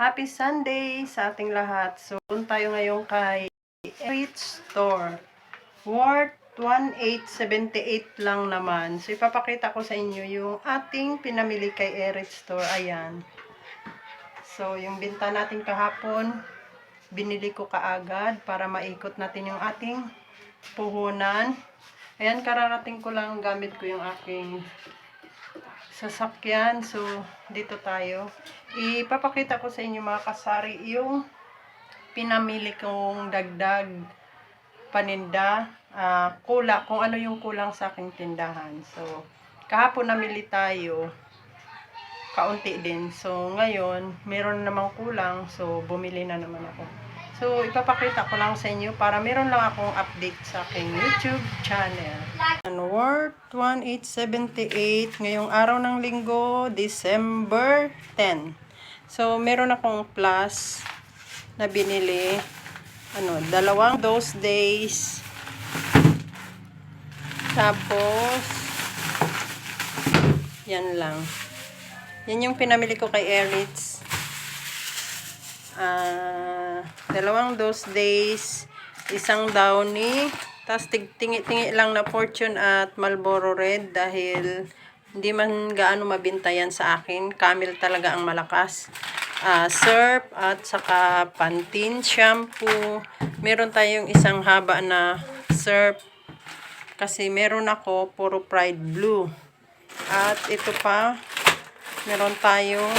Happy Sunday sa ating lahat. So, punta tayo ngayon kay Rich Store. Worth 1,878 lang naman. So, ipapakita ko sa inyo yung ating pinamili kay Erich Store. Ayan. So, yung binta natin kahapon, binili ko kaagad para maikot natin yung ating puhunan. Ayan, kararating ko lang gamit ko yung aking sasakyan. So, dito tayo. Ipapakita ko sa inyo mga kasari yung pinamili kong dagdag paninda, ah, kula, kung ano yung kulang sa aking tindahan. So, kahapon namili tayo, kaunti din. So, ngayon, meron namang kulang, so bumili na naman ako. So, ipapakita ko lang sa inyo para meron lang akong update sa aking YouTube channel. Worth 1,878 ngayong araw ng linggo, December 10. So, meron akong plus na binili. Ano, dalawang those days. Tapos, yan lang. Yan yung pinamili ko kay Eritz. Ah, dalawang those days, isang downy, tapos tingi-tingi lang na Fortune at Marlboro Red dahil hindi man gaano mabintayan sa akin. Camel talaga ang malakas. Ah, surf at saka Pantene shampoo. Meron tayong isang haba na surf kasi meron ako puro Pride Blue. At ito pa, meron tayong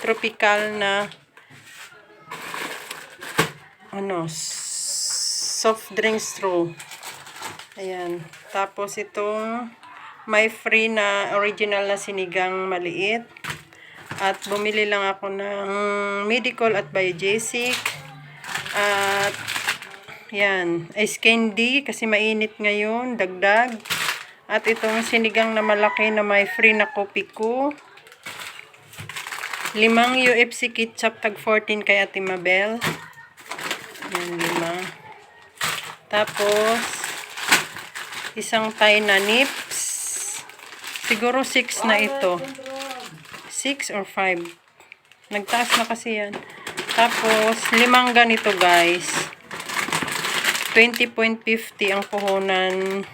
tropical na ano, soft drink straw. Ayan. Tapos itong may free na original na sinigang maliit. At bumili lang ako ng medical at biogesic. At yan, ice candy kasi mainit ngayon, dagdag. At itong sinigang na malaki na may free na kopi ko. Limang UFC ketchup tag 14 kay Ate Mabel. Yan, lima. Tapos, isang Thai na nips. Siguro 6 na ito. 6 or 5. Nagtaas na kasi yan. Tapos, limang ganito guys. 20.50 ang puhunan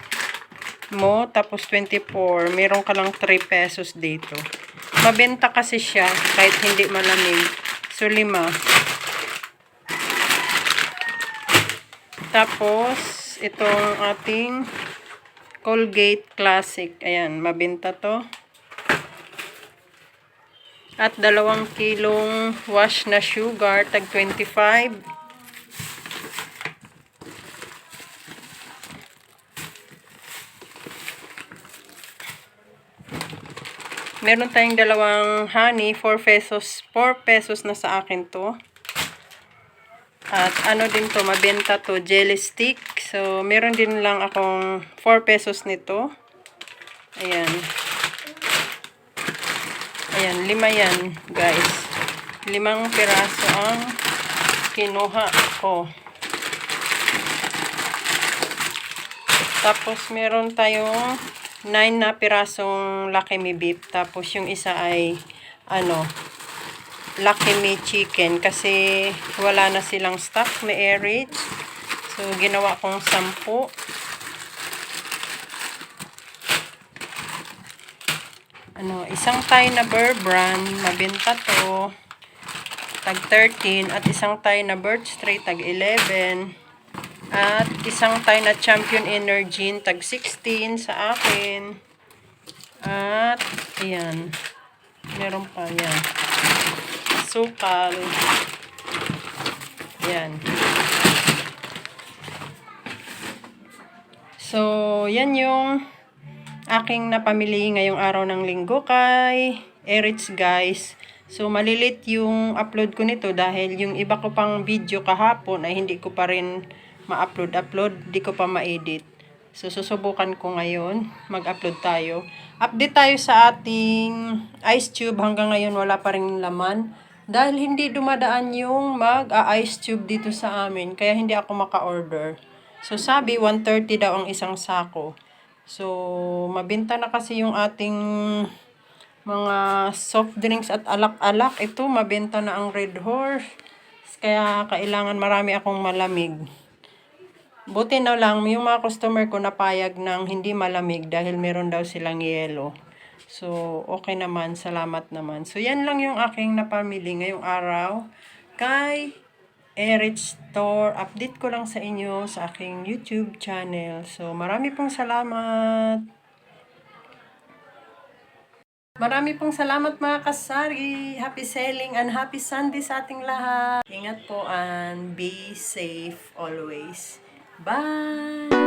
mo. Tapos, 24. Meron ka lang 3 pesos dito. Mabenta kasi siya kahit hindi malamig. So, lima. Tapos, itong ating Colgate Classic. Ayan, mabenta to. At dalawang kilong wash na sugar, tag 25. Meron tayong dalawang honey, 4 pesos. 4 pesos na sa akin to. At ano din to, mabenta to, jelly stick. So, meron din lang akong 4 pesos nito. Ayan. Ayan, lima yan, guys. Limang piraso ang kinuha ko. Tapos, meron tayong 9 na pirasong Lucky Me Beef. Tapos, yung isa ay, ano, Lucky Me Chicken. Kasi, wala na silang stock. May airage. So, ginawa kong 10. Ano, isang Thai na Burr brand. Mabenta to. Tag 13. At isang Thai na Birch Strait. Tag 11. At isang Thai na Champion Energy. Tag 16 sa akin. At, ayan. Meron pa yan. Sukal. Yan. So, yan yung aking napamili ngayong araw ng linggo kay Erich guys. So, malilit yung upload ko nito dahil yung iba ko pang video kahapon ay hindi ko pa rin ma-upload-upload, di ko pa ma-edit. So, susubukan ko ngayon, mag-upload tayo. Update tayo sa ating ice tube. Hanggang ngayon, wala pa rin laman. Dahil hindi dumadaan yung mag-ice tube dito sa amin. Kaya hindi ako maka-order. So, sabi, 130 daw ang isang sako. So, mabenta na kasi yung ating mga soft drinks at alak-alak. Ito, mabenta na ang Red Horse. Kaya kailangan marami akong malamig. Buti na lang, yung mga customer ko napayag ng hindi malamig dahil meron daw silang yelo. So, okay naman. Salamat naman. So, yan lang yung aking napamili ngayong araw. Kay Erich Store. Update ko lang sa inyo sa aking YouTube channel. So, marami pong salamat. Marami pong salamat mga kasari. Happy selling and happy Sunday sa ating lahat. Ingat po and be safe always. Bye!